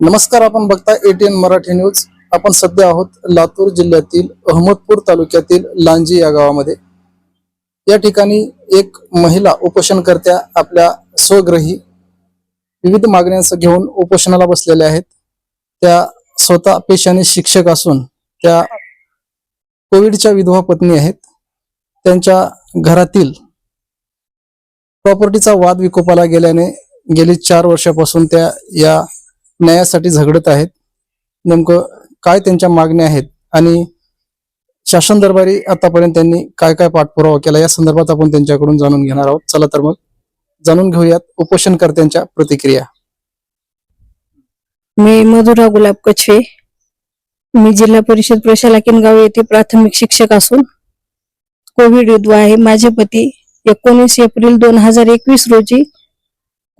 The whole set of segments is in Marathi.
नमस्कार आपण बघता एटीएन मराठी न्यूज. आपण सध्या आहोत लातूर जिल्ह्यातील अहमदपूर तालुक्यातील लांजी या गावामध्ये. या ठिकाणी एक महिला उपोषणकर्त्या आपल्या स्वगृही विविध मागण्यांचं घेऊन उपोषणाला बसलेल्या आहेत. त्या स्वतः पेशाने शिक्षक असून त्या कोविडच्या विधवा पत्नी आहेत. त्यांच्या घरातील प्रॉपर्टीचा वाद विकोपाला गेल्याने गेली चार वर्षापासून त्या या न्यायासाठी झगडत आहेत. नेमकं काय त्यांच्या मागण्या आहेत आणि शासन दरबारी आतापर्यंत त्यांनी काय काय पाठपुरावा केला या संदर्भात आपण त्यांच्याकडून जाणून घेणार आहोत. चला तर मग जाणून घेऊयात उपोषणकर्त्यांच्या प्रतिक्रिया. मी मधुरा गुलाब कछवे. मी जिल्हा परिषद प्रशाला किनगाव येथे प्राथमिक शिक्षक असून कोविड युद्ध आहे. माझे पती एकोणीस एप्रिल दोन हजार एकवीस रोजी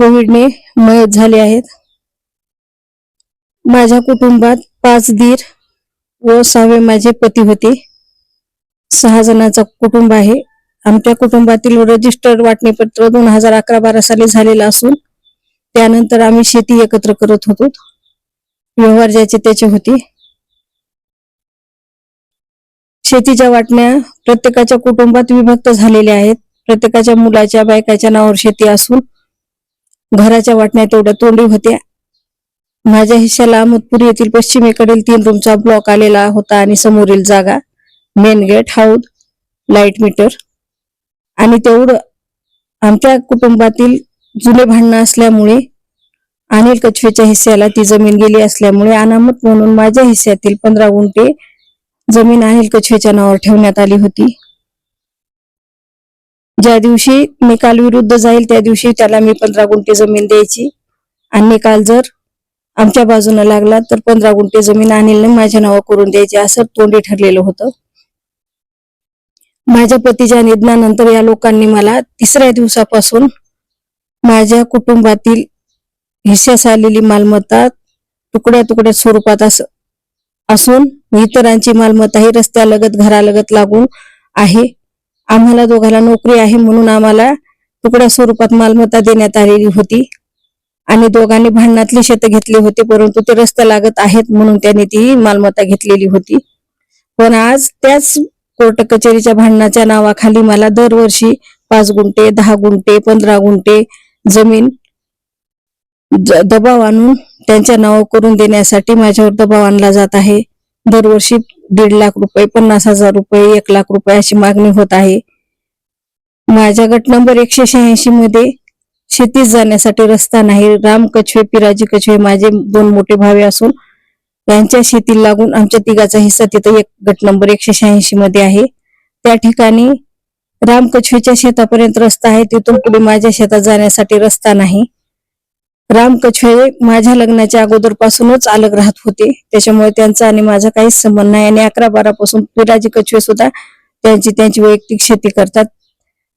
कोविडने मयत झाले आहेत. माझ्या कुटुंबात पाच दीर व सहावे माझे पती होते. सहा जणांचा कुटुंब आहे. आमच्या कुटुंबातील रजिस्टर्ड वाटणीपत्र दोन हजार अकरा बारा साली झालेलं असून त्यानंतर आम्ही शेती एकत्र करत होतो. व्यवहार ज्याचे त्याचे होते. शेतीच्या वाटण्या प्रत्येकाच्या कुटुंबात विभक्त झालेल्या आहेत. प्रत्येकाच्या मुलाच्या बायकाच्या नावावर शेती असून घराच्या वाटण्या तेवढ्या तोंडी होत्या. माझ्या हिश्याला अहमदपूर येथील पश्चिमेकडील तीन रूमचा ब्लॉक आलेला होता आणि समोरील जागा मेन गेट हाऊद लाइट मीटर आणि तेवढं आमच्या कुटुंबातील जुने भांडणं असल्यामुळे अनिल कछवेच्या हिस्स्याला ती जमीन गेली असल्यामुळे अनामत म्हणून माझ्या हिस्स्यातील पंधरा गुंठे जमीन अनिल कछवेच्या नावावर ठेवण्यात आली होती. ज्या दिवशी निकाल विरुद्ध जाईल त्या दिवशी त्याला मी पंधरा गुंठे जमीन द्यायची. आणि निकाल जर आमच्या बाजूने लागला तर पंधरा गुंठे जमीन अनिलने माझ्या नावा करून द्यायची असं तोंडी ठरलेलं होतं. माझ्या पतीच्या निधनानंतर या लोकांनी मला तिसऱ्या दिवसापासून माझ्या कुटुंबातील हिश्श्यास आलेली मालमत्ता तुकड्या तुकड्या स्वरूपात असून इतरांची मालमत्ता ही रस्त्यालगत घरालगत लागून आहे. आम्हाला दोघाला नोकरी आहे म्हणून आम्हाला तुकड्या स्वरूपात मालमत्ता देण्यात आलेली होती. आणि दोघांनी भांडणातली शेतं घेतली होती परंतु ते रस्त लागत आहेत म्हणून त्यांनी ती मालमत्ता घेतलेली होती. पण आज त्याच कोर्ट कचेरीच्या भांडणाच्या नावाखाली मला दरवर्षी पाच गुंठे दहा गुंठे पंधरा गुंठे जमीन ज- दबाव आणून त्यांच्या नाव करून देण्यासाठी माझ्यावर दबाव आणला जात आहे. दरवर्षी दीड लाख रुपये पन्नास हजार रुपये एक लाख रुपये अशी मागणी होत आहे. माझ्या गट नंबर एकशे शहाऐंशी मध्ये शेतीत जाण्यासाठी रस्ता नाही. राम कछवे पिराजी कछवे माझे दोन मोठे भावे असून यांच्या शेती लागून आमच्या तिघाचा हिस्सा तिथे एक गट नंबर एकशे शहाऐंशी मध्ये आहे. त्या ठिकाणी राम कछवेच्या शेतापर्यंत रस्ता आहे. तिथून पुढे माझ्या शेतात जाण्यासाठी रस्ता नाही. राम कछवे माझ्या लग्नाच्या अगोदरपासूनच अलग राहत होते. त्याच्यामुळे त्यांचा आणि माझा काहीच संबंध नाही. आणि अकरा बारा पासून पिराजी कछवे सुद्धा त्यांची त्यांची वैयक्तिक शेती करतात.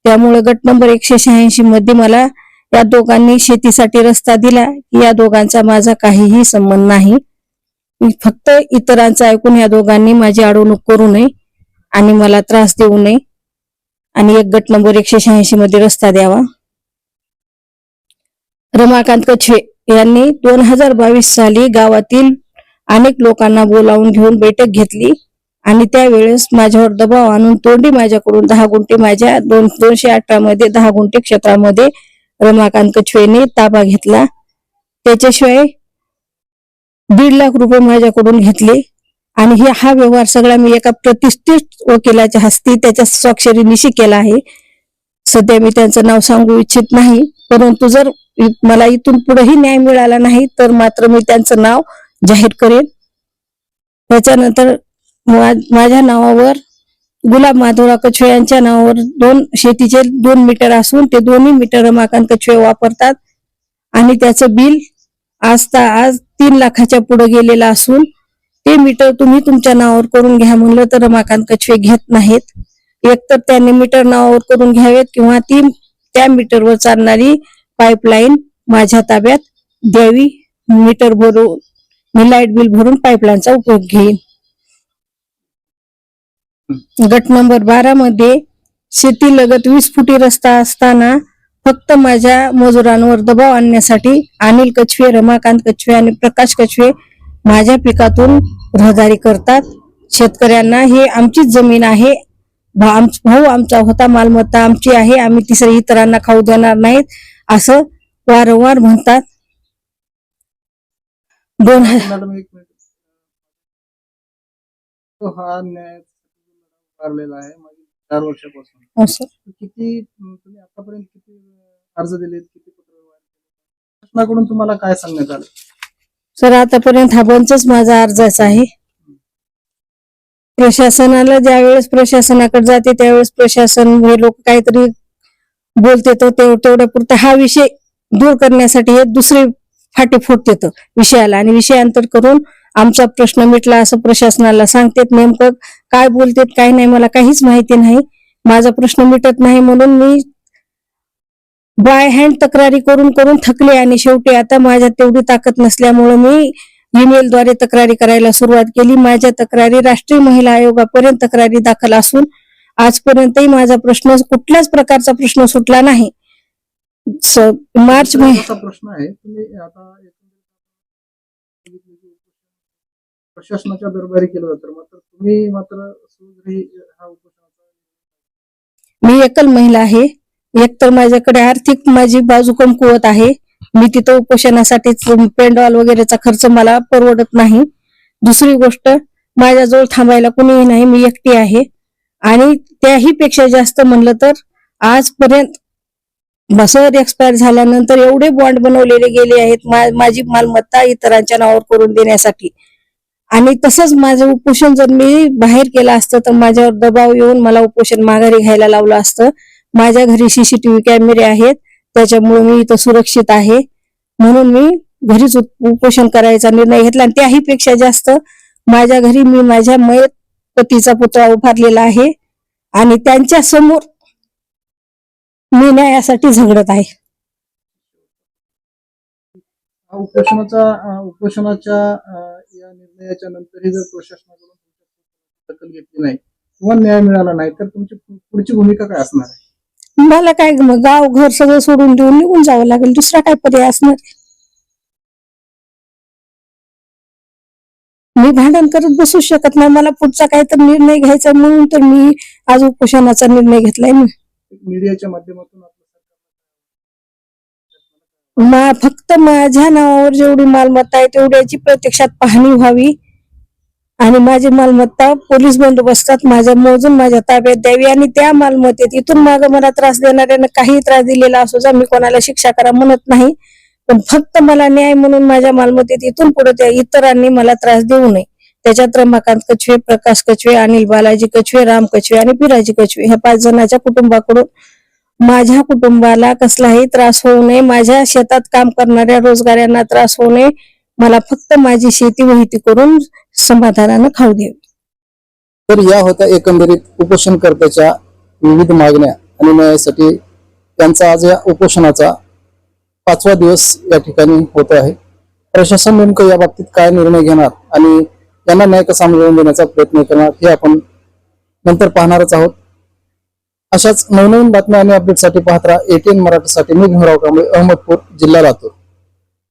त्यामुळे गट नंबर एकशे शहाऐंशी मध्ये मला या दोघांनी शेतीसाठी रस्ता दिला या दोघांचा माझा काहीही संबंध नाही. मी फक्त इतरांचं ऐकून या दोघांनी माझी अडवणूक करू नये आणि मला त्रास देऊ नये. आणि एक गट नंबर एकशे शहाऐंशी मध्ये रस्ता द्यावा. रमाकांत कछवे यांनी दोन हजार बावीस साली गावातील अनेक लोकांना बोलावून घेऊन बैठक घेतली. आणि त्यावेळेस माझ्यावर दबाव आणून तोंडी माझ्याकडून दहा गुंठे माझ्या दोन दोनशे अठरा मध्ये दहा गुंठे क्षेत्रामध्ये रमाकांत कछवेने ताबा घेतला. त्याच्याशिवाय दीड लाख रुपये माझ्याकडून घेतले. आणि हे हा व्यवहार सगळा मी एका प्रतिष्ठित वकिलाच्या हस्ती त्याच्या स्वाक्षरीनिशी केला आहे. सध्या मी त्यांचं नाव सांगू इच्छित नाही. परंतु जर मला इथून पुढेही न्याय मिळाला नाही तर मात्र मी त्यांचं नाव जाहीर करेन. त्याच्यानंतर माझ्या नावावर गुलाब माधुरा कछवे यांच्या नावावर दोन शेतीचे दोन मीटर असून ते दोन्ही मीटर रमाकांत कछवे वापरतात. आणि त्याचं बिल आज ता आज तीन लाखाच्या पुढे गेलेलं असून ते मीटर तुम्ही तुमच्या नावावर करून घ्या म्हणलं तर रमाकांत कछवे घेत नाहीत. एकतर त्यांनी मीटर नावावर करून घ्यावेत किंवा ती त्या मीटरवर चालणारी पाईपलाईन माझ्या ताब्यात द्यावी. मीटर भरून मी लाइट बिल भरून पाईपलाईनचा उपयोग घेईन. गट नंबर बारा मध्ये शेती लगत वीस फुटी रस्ता असताना फक्त माझ्या मजुरांवर दबाव आणण्यासाठी अनिल कछवे रमाकांत कछवे आणि प्रकाश कछवे माझ्या पिकातून रहदारी करतात. शेतकऱ्यांना हे आमचीच जमीन आहे. भाऊ आमचा होता मालमत्ता आमची आहे आम्ही तिसऱ्या इतरांना खाऊ देणार नाहीत असं वारंवार म्हणतात. दोन ह- हा उभारलेला आहे मागील चार वर्षापासून. असं. किती तुम्ही आतापर्यंत किती अर्ज दिलेत किती पत्र व्यवहार केले? शासनाकडून तुम्हाला काय सांगण्यात आलं? सर आतापर्यंत हा बंचच माझा अर्जाचा आहे. प्रशासनाला ज्यावेळेस प्रशासनाकडे जाते त्यावेळेस प्रशासन हे लोक काहीतरी बोलते तो तेव- तेवढ्या पुरता हा विषय दूर करण्यासाठी हे दुसरे फाटे फुटते तो विषयाला. आणि विषयांतर करून आमचा प्रश्न मिटला असं प्रशासनाला सांगतेत नेमकं काय बोलतेत काय नाही मला काहीच माहिती नाही. माझा प्रश्न मिटत नाही म्हणून मी बाय हँड तक्रारी करून करून थकले आणि शेवटी आता माझ्या तेवढी ताकद नसल्यामुळे मी ईमेल द्वारे तक्रारी करायला सुरुवात केली. माझ्या तक्रारी राष्ट्रीय महिला आयोगापर्यंत तक्रारी दाखल असून आजपर्यंतही माझा प्रश्न कुठल्याच प्रकारचा प्रश्न सुटला नाही. मार्च महिन्याचा प्रश्न आहे तुम्ही आता एकंदरीत प्रशासनाच्या दरबारी केलं जातं. मात्र तुम्ही मात्र हा उपोषणाचा मी एकल महिला आहे. एकतर माझ्याकडे आर्थिक माझी बाजू कमकुवत आहे. मी तिथं उपोषणासाठी पेंडॉल वगैरेचा खर्च मला परवडत नाही. दुसरी गोष्ट माझ्याजवळ थांबायला कुणीही नाही. मी एकटी आहे. आणि त्याही पेक्षा जास्त म्हणलं तर आजपर्यंत बसवर एक्सपायर झाल्यानंतर एवढे बॉन्ड बनवलेले गेले आहेत. माझी मालमत्ता इतरांच्या नावावर करून देण्यासाठी. आणि तसंच माझं उपोषण जर मी बाहेर केलं असतं तर माझ्यावर दबाव येऊन मला उपोषण माघारी घ्यायला लावलं असतं. माझ्या घरी सीसीटीव्ही कॅमेरे आहेत त्याच्यामुळे मी इथं सुरक्षित आहे. म्हणून मी घरीच उपोषण करायचा निर्णय घेतला. आणि त्याही पेक्षा जास्त माझ्या घरी मी माझ्या मयत पतीचा पुतळा उभारलेला आहे. आणि त्यांच्यासमोर मी न्यायासाठी झगडत आहे. उपोषणाचा उपोषणाच्या अं, या निर्णयाच्या नंतरही जर प्रशासनाकडून दखल घेतली नाही किंवा न्याय मिळाला नाही तर तुमची पुढची भूमिका काय असणार आहे? मला काय मग गाव घर सगळं सोडून देऊन निघून जावं लागेल दुसरा काय पर्याय असणार? मी भांडण करत बसू शकत नाही मला पुढचा काहीतरी निर्णय घ्यायचा म्हणून तर मी आज उपोषणाचा निर्णय घेतलाय मी मीडियाच्या माध्यमातून आपलं मा फक्त माझ्या नावावर जेवढी मालमत्ता आहे तेवढ्याची प्रत्यक्षात पाहणी व्हावी. आणि माझी मालमत्ता पोलीस बंदोबस्तात माझ्या मोजून माझ्या ताब्यात द्यावी. आणि त्या मालमत्तेत इथून माग मला त्रास देणाऱ्यानं काही त्रास दिलेला असो जा मी कोणाला शिक्षा करा म्हणत नाही. पण फक्त मला न्याय म्हणून माझ्या मालमत्तेत इथून पुढे त्या इतरांनी मला त्रास देऊ नये. त्याच्यात रमाकांत कछवे प्रकाश कछवे अनिल बालाजी कछवे राम कछवे आणि पिराजी कछवे ह्या पाच जणांच्या कुटुंबाकडून माझ्या कुटुंबाला कसलाही त्रास होऊ नये माझ्या शेतात काम करणाऱ्या रोजगारांना त्रास होऊ नये मला फक्त माझी शेती वहिती करून समाधानानं खाऊ दे. तर या होत्या एकंदरीत उपोषणकर्त्याच्या विविध मागण्या आणि न्यायासाठी त्यांचा आज या उपोषणाचा पाचवा दिवस या ठिकाणी होत आहे. प्रशासन नेमकं या बाबतीत काय निर्णय घेणार आणि यांना न्याय कसा मिळवून देण्याचा प्रयत्न करणार हे आपण नंतर पाहणारच आहोत. अशाच नवनवीन बातम्या आणि अपडेटसाठी पाहत राहा. एटीएन मराठीसाठी मी भीमराव कांबळे अहमदपूर जिल्हा लातूर.